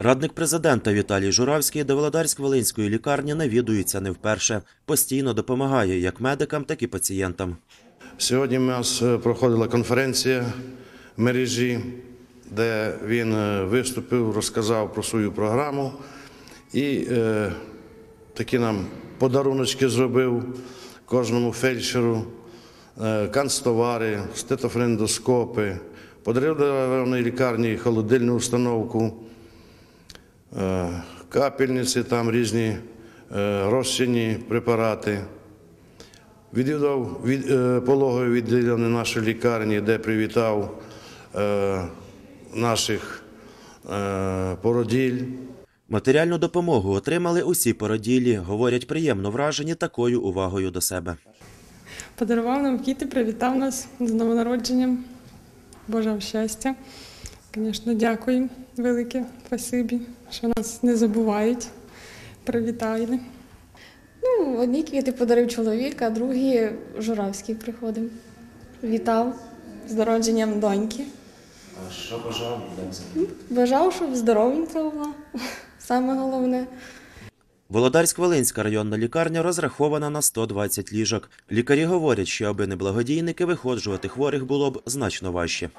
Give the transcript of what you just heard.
Радник президента Віталій Журавський до Володарськ-Волинської лікарні навідується не вперше. Постійно допомагає як медикам, так і пацієнтам. Сьогодні у нас е, проходила конференція мережі, де він е, виступив, розказав про свою програму і е, такі нам подаруночки зробив кожному фельдшеру, е, канцтовари, стетофрендоскопи, подарив до районної лікарні холодильну установку, капельниці, там різні е, розчинні препарати. Відвідав від, е, пологове відділення нашої лікарні, де привітав е, наших е, породіль. Матеріальну допомогу отримали усі породілі. Говорять, приємно вражені такою увагою до себе. Подарував нам кіти, привітав нас з новонародженням. Бажав щастя. Звісно, дякую велике, спасибі, що нас не забувають. Привітали. Ну, одні квіти подарив чоловік, а другі Журавський приходив. Вітав з народженням доньки. А що бажав? Бажав, щоб здоровенька була. Саме головне. Володарськ-Волинська районна лікарня розрахована на 120 ліжок. Лікарі говорять, що аби не благодійники, виходжувати хворих було б значно важче.